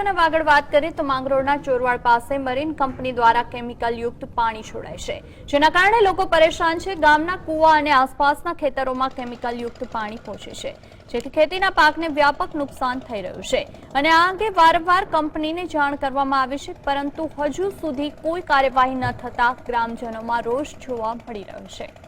અને આગળ વાત કરીએ તો માંગરોળના ચોરવાડ પાસે મરીન કંપની દ્વારા કેમિકલ યુક્ત પાણી છોડાય છે. જેના કારણે લોકો પરેશાન છે. ગામના કુવા અને આસપાસના ખેતરોમાં કેમિકલ યુક્ત પાણી પહોંચે છે. જેથી ખેતીના પાકને વ્યાપક નુકસાન થઈ રહ્યું છે. અને આ અંગે વારંવાર કંપનીને જાણ કરવામાં આવી છે, પરંતુ હજુ સુધી કોઈ કાર્યવાહી ન થતા ગ્રામજનોમાં રોષ જોવા મળી રહ્યો છે.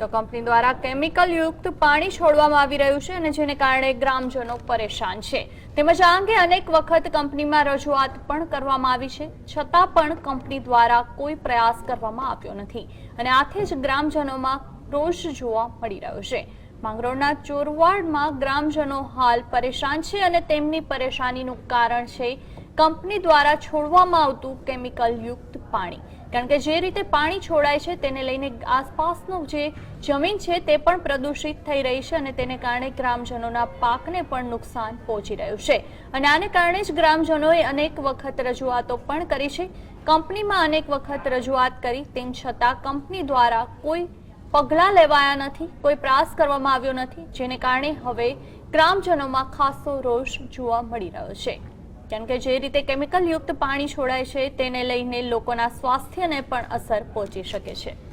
તો કંપની દ્વારા કેમિકલ યુક્ત પાણી છોડવામાં આવી રહ્યું છે અને જેને કારણે ગ્રામજનો પરેશાન છે. તેમજ આ અંગે અનેક વખત કંપનીમાં રજૂઆત પણ કરવામાં આવી છે. છતાં પણ કંપની દ્વારા કોઈ પ્રયાસ કરવામાં આવ્યો નથી અને આથી જ ગ્રામજનોમાં રોષ જોવા મળી રહ્યો છે. માંગરોળના ચોરવાડમાં ગ્રામજનો હાલ પરેશાન છે અને તેમની પરેશાનીનું કારણ છે, કંપની દ્વારા છોડવામાં આવતું કેમિકલ યુક્ત પાણી. કારણ કે જે રીતે પાણી છોડાય છે, તેને લઈને આસપાસનું જે જમીન છે, તે પણ પ્રદૂષિત થઈ રહી છે અને તેને કારણે ગ્રામજનોના પાકને પણ નુકસાન પહોંચી રહ્યું છે. અને આને કારણે જ ગ્રામજનોએ અનેક વખત રજૂઆતો પણ કરી છે. કંપનીમાં અનેક વખત રજૂઆત કરી, તેમ છતાં કંપની દ્વારા કોઈ પગલાં લેવાયા નથી, કોઈ પ્રયાસ કરવામાં આવ્યો નથી, જેને કારણે હવે ગ્રામજનોમાં ખાસો રોષ જોવા મળી રહ્યો છે. કારણ કે જે રીતે કેમિકલ યુક્ત પાણી છોડાય છે, તેને લઈને લોકોના સ્વાસ્થ્યને પણ અસર પહોંચી શકે છે.